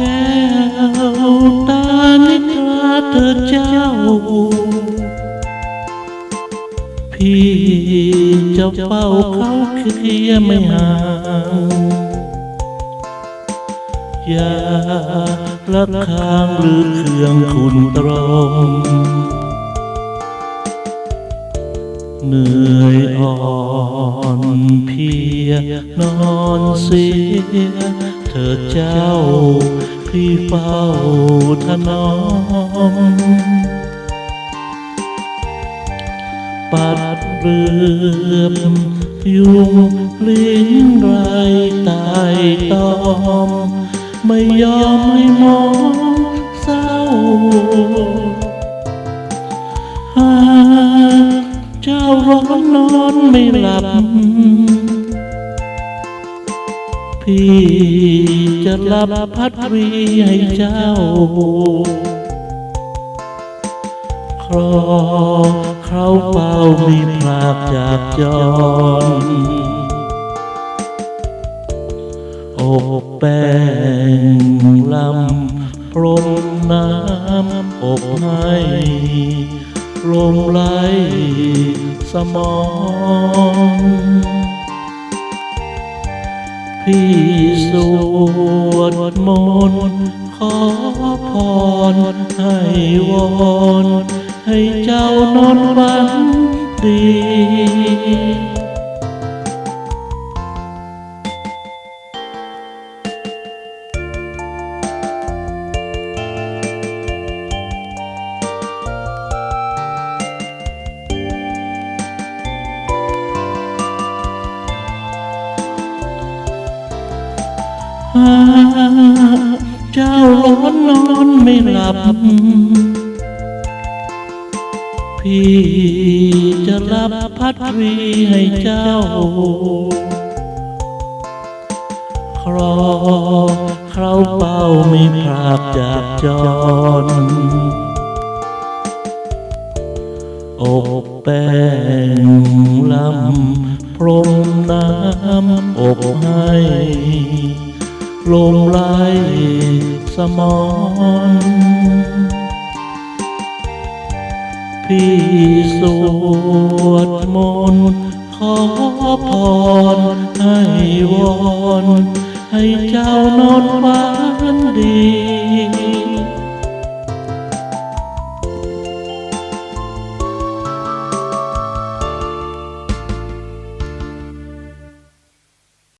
ก้วตานิทราเธอเจ้า พี่จะเฝ้าเขาเคียไม่ห่างอย่าละคางหรือเครื่องคุณตรอมเหนื่อยอ่อนเพียนอนเสีย เธอเจ้าพี่เฝ้าถนอมปัดเรือบยุงลิ้นไรตายตอม ไม่ยอมให้มองเศร้าหากเจ้าร้อนนอนไม่หลับ พี่จะรับพัดวีให้เจ้า ครอเขาเป่ามีพรากจากจรอกแป้งลำพรมน้ำอกให้ลมไหลสมอง พี่สวดมนต์ขอพรให้วอนให้เจ้านอนฝันดี เจ้าร้อนนอนไม่หลับ พี่จะรับพัดวีให้เจ้า ครอเคราเป่าไม่พรากจากจรอกแป้งลำพรมน้ำอกให้ ลมไหลสมอนพี่สวดมนต์ขอพรให้วอนให้เจ้านอนฝันดี